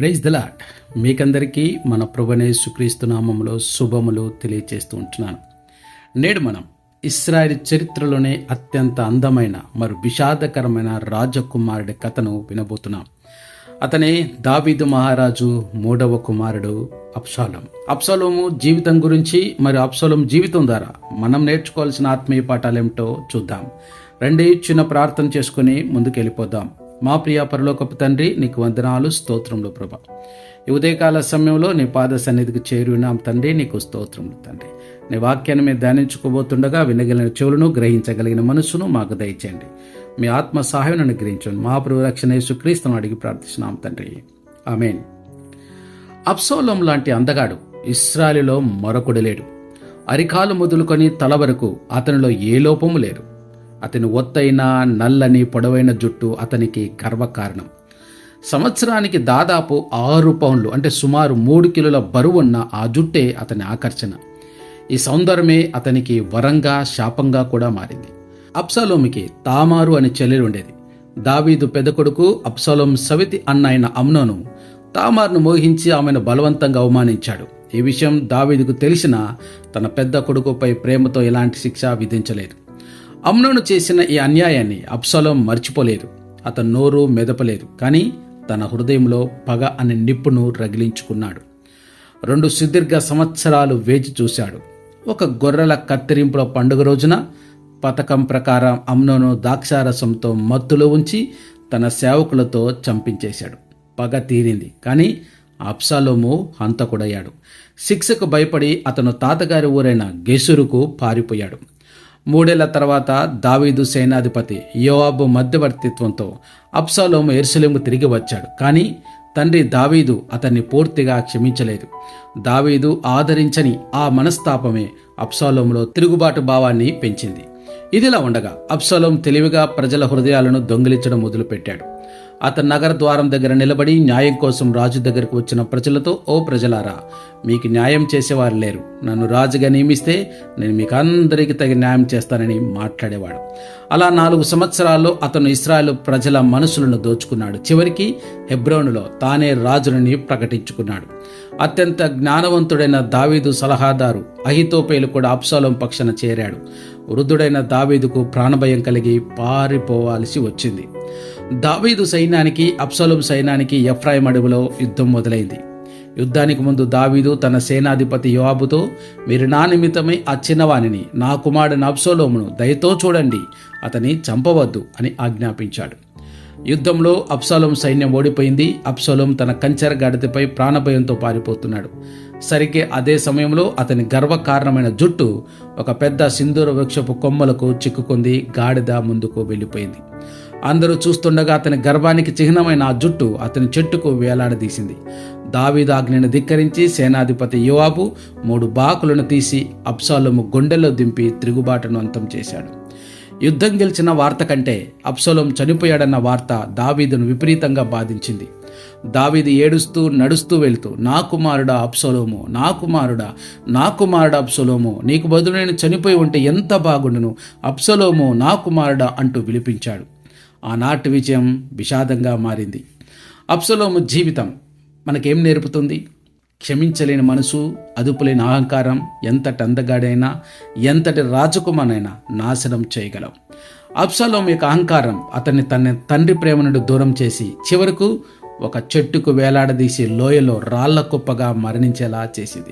Praise దలాట్ మీకందరికీ మన ప్రభునే సుక్రీస్తు నామములో శుభములు తెలియచేస్తూ ఉంటున్నాను. నేడు మనం ఇస్రాయిల్ చరిత్రలోనే అత్యంత అందమైన మరియు విషాదకరమైన రాజకుమారుడి కథను వినబోతున్నాం. అతనే దావీదు మహారాజు మూడవ కుమారుడు అప్సాలం అప్సలోము జీవితం గురించి మరి అప్సలం జీవితం ద్వారా మనం నేర్చుకోవాల్సిన ఆత్మీయ పాఠాలు ఏమిటో చూద్దాం. రండి చిన్న ప్రార్థన చేసుకుని ముందుకు వెళ్ళిపోదాం మా ప్రియ పరలోకపు తండ్రి నీకు వందనాలు స్తోత్రములు ప్రభ. ఈ ఉదయకాల సమయంలో నీ పాద సన్నిధికి చేరున్నాం తండ్రి నీకు స్తోత్రములు తండ్రి. నీ వాక్యాన్ని మేము ధ్యానించుకోబోతుండగా వినగలిగిన చెవులను గ్రహించగలిగిన మనసును మాకు దయచేయండి. మీ ఆత్మ సహాయం అనుగ్రహించండి. మా ప్రభు రక్షణ యేసుక్రీస్తును అడిగి ప్రార్థిస్తున్నాం తండ్రి. ఆమెన్. అప్సోలం లాంటి అందగాడు ఇస్రాలిలో మరొకడు లేడు. అరికాలు మొదలుకొని తల వరకు అతనిలో ఏ లోపము లేరు అతని ఒత్తైన నల్లని పొడవైన జుట్టు అతనికి గర్వకారణం. సంవత్సరానికి దాదాపు ఆరు పౌండ్లు అంటే సుమారు మూడు కిలోల బరువున్న ఆ జుట్టే అతని ఆకర్షణ. ఈ సౌందర్యమే అతనికి వరంగా శాపంగా కూడా మారింది. అప్సలోమికి తామారు అని చెల్లెలు ఉండేది. దావీదు పెద్ద కొడుకు అప్సలోం సవితి అన్న అయిన అమ్నోను తామార్ను మోహించి ఆమెను బలవంతంగా అవమానించాడు. ఈ విషయం దావీదుకు తెలిసినా తన పెద్ద కొడుకుపై ప్రేమతో ఎలాంటి శిక్ష విధించలేదు. అమ్నోను చేసిన ఈ అన్యాయాన్ని అప్సలం మర్చిపోలేదు. అతను నోరు మెదపలేదు కానీ తన హృదయంలో పగ అనే నిప్పును రగిలించుకున్నాడు. రెండు సుదీర్ఘ సంవత్సరాలు వేచి చూశాడు. ఒక గొర్రెల కత్తిరింపుల పండుగ రోజున పథకం ప్రకారం అమ్నోను ద్రాక్షారసంతో మత్తులో ఉంచి తన సేవకులతో చంపించేశాడు. పగ తీరింది కానీ అప్సాలోము హంతకుడయ్యాడు. శిక్షకు భయపడి అతను తాతగారి ఊరైన గెసురుకు పారిపోయాడు. మూడేళ్ళ తర్వాత దావీదు సేనాధిపతి యోవాబు మధ్యవర్తిత్వంతో అప్సాలోము ఎరుసలేము తిరిగి వచ్చాడు. కానీ తండ్రి దావీదు అతన్ని పూర్తిగా క్షమించలేదు. దావీదు ఆదరించని ఆ మనస్తాపమే అప్సాలోములో తిరుగుబాటు భావాన్ని పెంచింది. ఇదిలా ఉండగా అప్సలోం తెలివిగా ప్రజల హృదయాలను దొంగిలించడం మొదలుపెట్టాడు. అతను నగర ద్వారం దగ్గర నిలబడి న్యాయం కోసం రాజు దగ్గరకు వచ్చిన ప్రజలతో ఓ ప్రజలారా మీకు న్యాయం చేసేవారు లేరు. నన్ను రాజుగా నియమిస్తే నేను మీకు అందరికీ తగిన న్యాయం చేస్తానని మాట్లాడేవాడు. అలా నాలుగు సంవత్సరాల్లో అతను ఇస్రాయల్ ప్రజల మనసులను దోచుకున్నాడు. చివరికి హెబ్రోనులో తానే రాజునని ప్రకటించుకున్నాడు. అత్యంత జ్ఞానవంతుడైన దావీదు సలహాదారు అహితోపేలు కూడా అప్సాలం పక్షాన చేరాడు. వృద్ధుడైన దావీదుకు ప్రాణభయం కలిగి పారిపోవాల్సి వచ్చింది. దావీదు సైన్యానికి అప్సలోం సైన్యానికి ఎఫ్రాయిం అడవిలో యుద్ధం మొదలైంది. యుద్ధానికి ముందు దావీదు తన సేనాధిపతి యోవాబుతో మీరు నా నిమిత్తమై ఆ చిన్నవాణిని నా కుమారుడిని అప్సలోమును దయతో చూడండి అతని చంపవద్దు అని ఆజ్ఞాపించాడు. యుద్ధంలో అప్సలం సైన్యం ఓడిపోయింది. అప్సలం తన కంచెర గడతిపై ప్రాణభయంతో పారిపోతున్నాడు. సరిగ్గా అదే సమయంలో అతని గర్వకారణమైన జుట్టు ఒక పెద్ద సింధూర వృక్షపు కొమ్మలకు చిక్కుకుంది గాడిద ముందుకు వెళ్ళిపోయింది. అందరూ చూస్తుండగా అతని గర్భానికి చిహ్నమైన ఆ జుట్టు అతని చెట్టుకు వేలాడదీసింది. దావీదు ధిక్కరించి సేనాధిపతి యువాబు మూడు బాకులను తీసి అప్సాలోము గుండెల్లో దింపి తిరుగుబాటును అంతం చేశాడు. యుద్ధం గెలిచిన వార్త కంటే అప్సలోం చనిపోయాడన్న వార్త దావీదును విపరీతంగా బాధించింది. దావీది ఏడుస్తూ నడుస్తూ వెళ్తూ నా కుమారుడా అప్సలోము నా కుమారుడా నా కుమారుడా అప్సలోము నీకు బదులు నేను చనిపోయి ఉంటే ఎంత బాగుండును? అప్సలోము నా కుమారుడా అంటూ విలిపించాడు. ఆనాటి విజయం విషాదంగా మారింది. అప్సలోము జీవితం మనకేం నేర్పుతుంది? క్షమించలేని మనసు అదుపులేని అహంకారం ఎంతటి అందగాడైనా ఎంతటి రాజకుమారైనా నాశనం చేయగలం. అప్సలోం యొక్క అహంకారం అతన్ని తన తండ్రి ప్రేమ నుండి దూరం చేసి చివరకు ఒక చెట్టుకు వేలాడదీసి లోయలో రాళ్ళ కుప్పగా మరణించేలా చేసింది.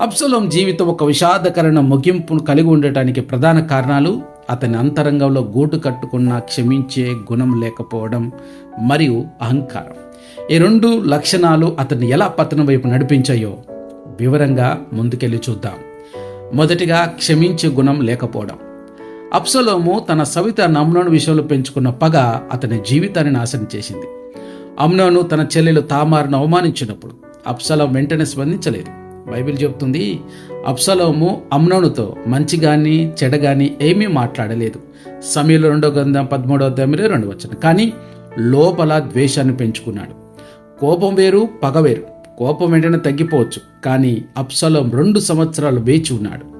అప్సలోం జీవితం ఒక విషాదకరణ ముగింపును కలిగి ఉండటానికి ప్రధాన కారణాలు అతని అంతరంగంలో గూటు కట్టుకున్న క్షమించే గుణం లేకపోవడం మరియు అహంకారం. ఈ రెండు లక్షణాలు అతన్ని ఎలా పతనం వైపు నడిపించాయో వివరంగా ముందుకెళ్ళి చూద్దాం. మొదటిగా క్షమించే గుణం లేకపోవడం. అప్సలోము తన సవిత నమ్నోను విషయంలో పెంచుకున్న పగ అతని జీవితాన్ని నాశనం చేసింది. అమ్నోను తన చెల్లెలు తామారును అవమానించినప్పుడు అప్సలం వెంటనే స్పందించలేదు. బైబిల్ చెబుతుంది అప్సలోము అమ్నోనుతో మంచి గాని చెడ గాని ఏమీ మాట్లాడలేదు. సమయంలో రెండో గ్రంథం పదమూడవ అధ్యాయంలో రెండు వచ్చిన కానీ లోపల ద్వేషాన్ని పెంచుకున్నాడు. కోపం వేరు పగ వేరు. కోపం వెంటనే తగ్గిపోవచ్చు కానీ అప్సలోం రెండు సంవత్సరాలు వేచి ఉన్నాడు.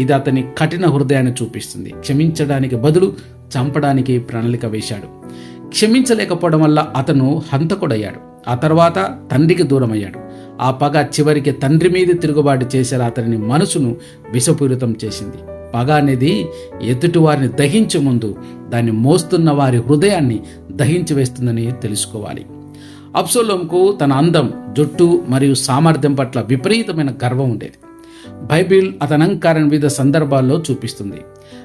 ఇది అతని కఠిన హృదయాన్ని చూపిస్తుంది. క్షమించడానికి బదులు చంపడానికి ప్రణాళిక వేశాడు. క్షమించలేకపోవడం వల్ల అతను హంతకుడయ్యాడు. ఆ తర్వాత తండ్రికి దూరమయ్యాడు. ఆ పగ చివరికి తండ్రి మీద తిరుగుబాటు చేసేలా అతని మనసును విషపూరితం చేసింది. పగ అనేది ఎదుటి వారిని దహించే ముందు దాన్ని మోస్తున్న వారి హృదయాన్ని దహించి వేస్తుందని తెలుసుకోవాలి. అప్సోలంకు తన అందం జుట్టు మరియు సామర్థ్యం పట్ల విపరీతమైన గర్వం ఉండేది. బైబిల్ అతని అహంకారం వివిధ సందర్భాల్లో చూపిస్తుంది.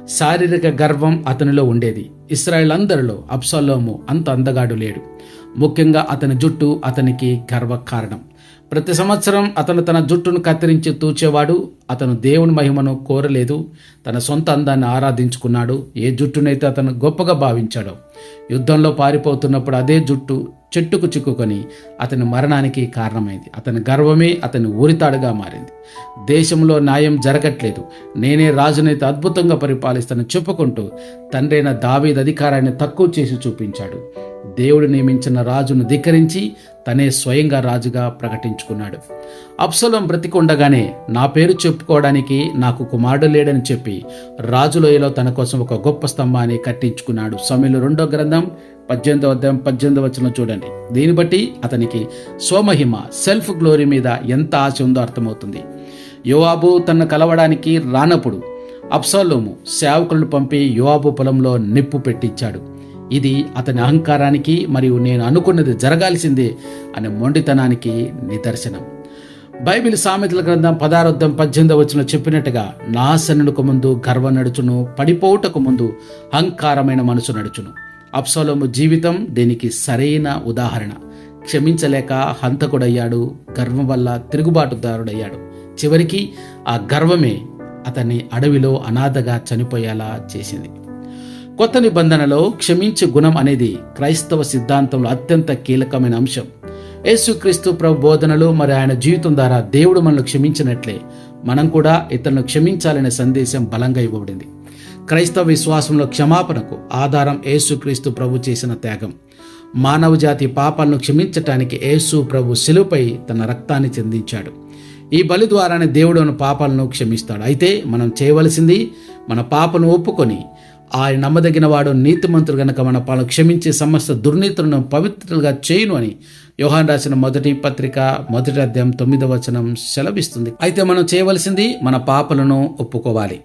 శారీరక గర్వం అతనిలో ఉండేది. ఇస్రాయల్ అందరిలో అప్సలోము అంత అందగాడు లేడు. ముఖ్యంగా అతని జుట్టు అతనికి గర్వ కారణం ప్రతి సంవత్సరం అతను తన జుట్టును కత్తిరించి తూచేవాడు. అతను దేవుని మహిమను కోరలేదు. తన సొంత అందాన్ని ఆరాధించుకున్నాడు. ఏ జుట్టునైతే అతను గొప్పగా భావించాడో యుద్ధంలో పారిపోతున్నప్పుడు అదే జుట్టు చెట్టుకు చిక్కుకొని అతని మరణానికి కారణమైంది. అతని గర్వమే అతని ఊరితాడుగా మారింది. దేశంలో న్యాయం జరగట్లేదు. నేనే రాజునైతే అద్భుతంగా పరిపాలిస్తానని చెప్పుకుంటూ తండ్రైన దావీద్ అధికారాన్ని తక్కువ చేసి చూపించాడు. దేవుడు నియమించిన రాజును ధిక్కరించి తనే స్వయంగా రాజుగా ప్రకటించుకున్నాడు. అప్సలం బ్రతికుండగానే నా పేరు చెప్పుకోవడానికి నాకు కుమారుడు లేడని చెప్పి రాజులోయలో తన కోసం ఒక గొప్ప స్తంభాన్ని కట్టించుకున్నాడు. సమయంలో రెండో గ్రంథం పద్దెనిమిదవ అధ్యాయం పద్దెనిమిదో వచ్చిన చూడండి. దీన్ని బట్టి అతనికి స్వమహిమ సెల్ఫ్ గ్లోరీ మీద ఎంత ఆశ ఉందో అర్థమవుతుంది. యోవాబు తన కలవడానికి రానప్పుడు అప్సలోము సేవకులను పంపి యోవాబు పొలంలో నిప్పు పెట్టించాడు. ఇది అతని అహంకారానికి మరియు నేను అనుకున్నది జరగాల్సిందే అనే మొండితనానికి నిదర్శనం. బైబిల్ సామెతల గ్రంథం పదార్థం పద్దెనిమిది వచ్చిన చెప్పినట్టుగా నాశనులకు ముందు గర్వ నడుచును పడిపోవుటకు ముందు అహంకారమైన మనసు నడుచును. అప్సలోము జీవితం దీనికి సరైన ఉదాహరణ. క్షమించలేక హంతకుడయ్యాడు గర్వం వల్ల తిరుగుబాటుదారుడయ్యాడు. చివరికి ఆ గర్వమే అతన్ని అడవిలో అనాథగా చనిపోయేలా చేసింది. కొత్త నిబంధనలో క్షమించే గుణం అనేది క్రైస్తవ సిద్ధాంతంలో అత్యంత కీలకమైన అంశం. యేసుక్రీస్తు ప్రభు బోధనలు మరి ఆయన జీవితం ద్వారా దేవుడు మనల్ని క్షమించినట్లే మనం కూడా ఇతరులను క్షమించాలనే సందేశం బలంగా ఇవ్వబడింది. క్రైస్తవ విశ్వాసంలో క్షమాపణకు ఆధారం యేసుక్రీస్తు ప్రభు చేసిన త్యాగం. మానవ జాతి పాపాలను క్షమించటానికి యేసు ప్రభు శిలుపై తన రక్తాన్ని చెందించాడు. ఈ బలి ద్వారానే దేవుడు మన పాపాలను క్షమిస్తాడు. అయితే మనం చేయవలసింది మన పాపను ఒప్పుకొని ఆయన నమ్మదగిన వాడు నీతిమంతుడు గనక మన పాలను క్షమించి సమస్త దుర్నీతులను పవిత్రులుగా చేయను అని యోహాన్ రాసిన మొదటి పత్రిక మొదటి అధ్యాయం తొమ్మిదవ వచనం సెలవిస్తుంది. అయితే మనం చేయవలసింది మన పాపలను ఒప్పుకోవాలి.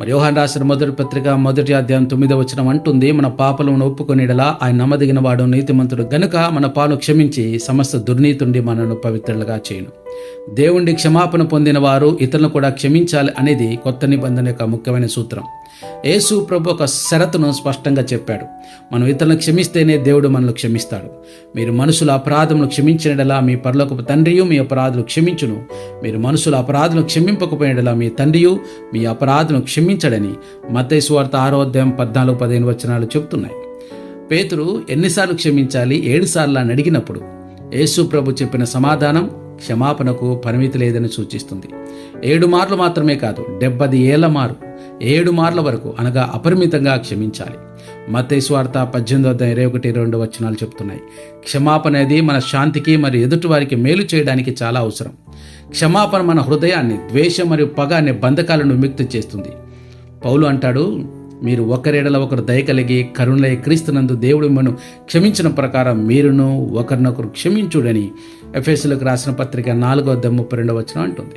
మరి యోహాన్ రాసిన మొదటి పత్రిక మొదటి అధ్యాయం తొమ్మిదవ వచనం అంటుంది మన పాపలను ఒప్పుకొనిడలా ఆయన నమ్మదగిన వాడు నీతిమంతుడు గనుక మన పాలు క్షమించి సమస్త దుర్నీతుండి మనను పవిత్రులుగా చేయను. దేవుణ్ణి క్షమాపణ పొందిన వారు ఇతరులను కూడా క్షమించాలి అనేది కొత్త నిబంధన యొక్క ముఖ్యమైన సూత్రం. యేసు ప్రభు ఒక షరతును స్పష్టంగా చెప్పాడు. మనం ఇతరులను క్షమిస్తేనే దేవుడు మనల్ని క్షమిస్తాడు. మీరు మనుషుల అపరాధములు క్షమించినడలా మీ పరలోకపు తండ్రియు మీ అపరాధులు క్షమించును. మీరు మనుషుల అపరాధులు క్షమింపకపోయినడలా మీ తండ్రియు మీ అపరాధులను క్షమించడని మతేశ్వార్త ఆరోధ్యం పద్నాలుగు పదిహేను వచనాలు చెబుతున్నాయి. పేతురు ఎన్నిసార్లు క్షమించాలి? ఏడుసార్లు అని అడిగినప్పుడు యేసు ప్రభు చెప్పిన సమాధానం క్షమాపణకు పరిమితి లేదని సూచిస్తుంది. ఏడు మార్లు మాత్రమే కాదు డెబ్బది ఏళ్ళ మారు. ఏడు మార్ల వరకు అనగా అపరిమితంగా క్షమించాలి. మతేశ్వార్త పద్దెనిమిది వద్ద ఇరవై ఒకటి రెండు వచనాలు చెప్తున్నాయి. క్షమాపణ అనేది మన శాంతికి మరియు ఎదుటివారికి మేలు చేయడానికి చాలా అవసరం. క్షమాపణ మన హృదయాన్ని ద్వేషం మరియు పగ అనే బంధకాలను విముక్తి చేస్తుంది. పౌలు అంటాడు మీరు ఒకరేడల ఒకరు దయ కలిగి కరుణలై క్రీస్తునందు దేవుడు మిమ్మను క్షమించిన ప్రకారం మీరును ఒకరినొకరు క్షమించుడని ఎఫ్ఎస్లకు రాసిన పత్రిక నాలుగో అద్దె ముప్పై రెండవ వచనం అంటుంది.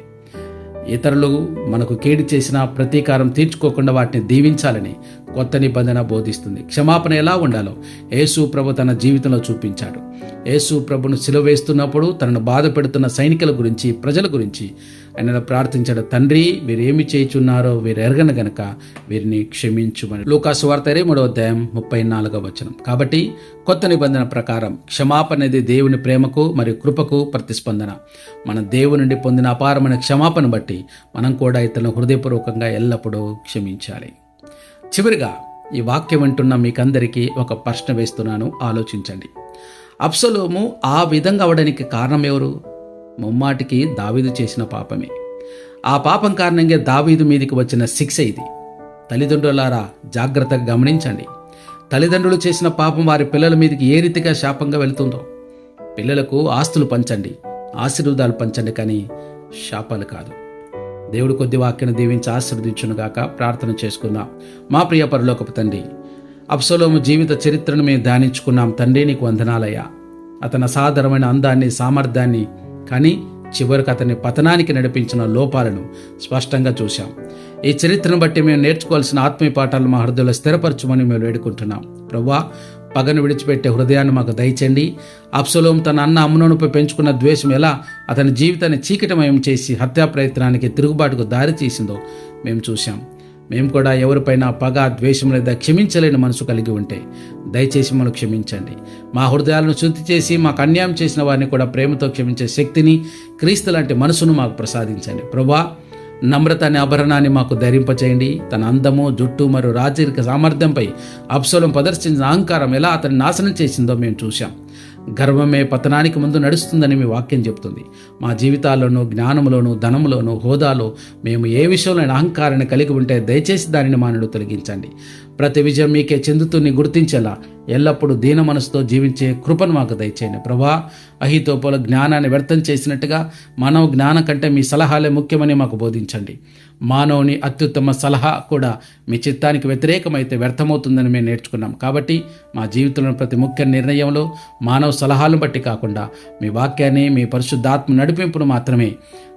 ఇతరులు మనకు కేడి చేసిన ప్రతీకారం తీర్చుకోకుండా వాటిని దీవించాలని కొత్త నిబంధన బోధిస్తుంది. క్షమాపణ ఎలా ఉండాలో యేసు ప్రభు తన జీవితంలో చూపించాడు. యేసు ప్రభును సిలువేస్తున్నప్పుడు తనను బాధ పెడుతున్న సైనికుల గురించి ప్రజల గురించి ఆయన ప్రార్థించాడు తండ్రి వీరేమి చేయుచున్నారో వీరు ఎరగన గనక వీరిని క్షమించుమని. లూకాసు వార్తరే మూడవ అధ్యాయం ముప్పై నాలుగవ వచనం. కాబట్టి కొత్త నిబంధన ప్రకారం క్షమాపణ అనేది దేవుని ప్రేమకు మరియు కృపకు ప్రతిస్పందన. మన దేవుని నుండి పొందిన అపారమైన క్షమాపణ బట్టి మనం కూడా ఇతరులను హృదయపూర్వకంగా ఎల్లప్పుడూ క్షమించాలి. చివరిగా ఈ వాక్యం వింటున్న మీకందరికీ ఒక ప్రశ్న వేస్తున్నాను. ఆలోచించండి. అప్సలోము ఆ విధంగా అవడానికి కారణం ఎవరు? ముమ్మాటికి దావీదు చేసిన పాపమే. ఆ పాపం కారణంగా దావీదు మీదికి వచ్చిన శిక్ష ఇది. తల్లిదండ్రులారా జాగ్రత్తగా గమనించండి. తల్లిదండ్రులు చేసిన పాపం వారి పిల్లల మీదకి ఏ రీతిగా శాపంగా వెళుతుందో. పిల్లలకు ఆస్తులు పంచండి ఆశీర్వాదాలు పంచండి కానీ శాపాలు కాదు. దేవుడు కొద్ది వాక్యను దీవించి ఆశీర్వదించునుగాక ప్రార్థన చేసుకుందాం మా ప్రియ పరలోకపు తండ్రి అప్సలోము జీవిత చరిత్రను మేము ధ్యానించుకున్నాం. తండ్రి నీకు వందనాలయ్యా. అతని అసాధారణమైన అందాన్ని సామర్థ్యాన్ని కానీ చివరికి అతని పతనానికి నడిపించిన లోపాలను స్పష్టంగా చూశాం. ఈ చరిత్రను బట్టి మేము నేర్చుకోవాల్సిన ఆత్మీయ పాఠాలు మా హృదయంలో స్థిరపరచమని మేము వేడుకుంటున్నాం. ప్రవ్వా పగను విడిచిపెట్టే హృదయాన్ని మాకు దయచండి అప్సలోం తన అన్న అమ్మునోనుపై పెంచుకున్న ద్వేషం ఎలా అతని జీవితాన్ని చీకటమయం చేసి హత్యా ప్రయత్నానికి తిరుగుబాటుకు దారి తీసిందో మేము చూశాం. మేము కూడా ఎవరిపైన పగ ద్వేషం లేదా క్షమించలేని మనసు కలిగి ఉంటే దయచేసి మనం క్షమించండి. మా హృదయాలను శుద్ధి చేసి మాకు అన్యాయం చేసిన వారిని కూడా ప్రేమతో క్షమించే శక్తిని క్రీస్తు లాంటి మనసును మాకు ప్రసాదించండి. ప్రభా నమ్రత అనే ఆభరణాన్ని మాకు ధరింపచేయండి. తన అందము జుట్టు మరియు రాజరిక సామర్థ్యంపై అప్సలం ప్రదర్శించిన అహంకారం ఎలా అతన్ని నాశనం చేసిందో మేము చూశాం. గర్వమే పతనానికి ముందు నడుస్తుందని మీ వాక్యం చెప్తుంది. మా జీవితాల్లోనూ జ్ఞానంలోనూ ధనంలోనూ హోదాలో మేము ఏ విషయంలో అహంకారాన్ని కలిగి ఉంటే దయచేసి దానిని మానడు తొలగించండి. ప్రతి విజయం మీకే చెందుతూని గుర్తించేలా ఎల్లప్పుడూ దీన మనసుతో జీవించే కృపను మాకు దయచేయండి. ప్రభా అహితోపల జ్ఞానాన్ని వ్యర్థం చేసినట్టుగా మానవ జ్ఞానం కంటే మీ సలహాలే ముఖ్యమని మాకు బోధించండి. మానవుని అత్యుత్తమ సలహా కూడా మీ చిత్తానికి వ్యతిరేకమైతే వ్యర్థమవుతుందని మేము నేర్చుకున్నాం. కాబట్టి మా జీవితంలో ప్రతి ముఖ్య నిర్ణయంలో మానవ సలహాలను బట్టి కాకుండా మీ వాక్యాన్ని మీ పరిశుద్ధాత్మ నడిపింపును మాత్రమే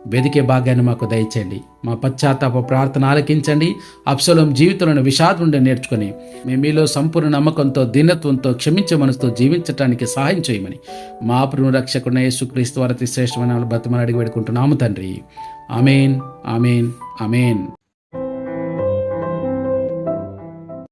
వెదికే భాగ్యాన్ని మాకు దయచేయండి. మా పశ్చాత్తాప ప్రార్థన ఆలకించండి. అప్సలం జీవితంలో విషాదం నుండి నేర్చుకుని మేము మీలో సంపూర్ణ నమ్మకంతో దీనత్వంతో క్షమించే మనసుతో జీవించడానికి సహాయం చేయమని మా ప్రియ రక్షకుడిన యేసుక్రీస్తు వారి శ్రేష్టమైన బతమని అడిగి పెడుకుంటున్నాము తండ్రి. Amen amen amen.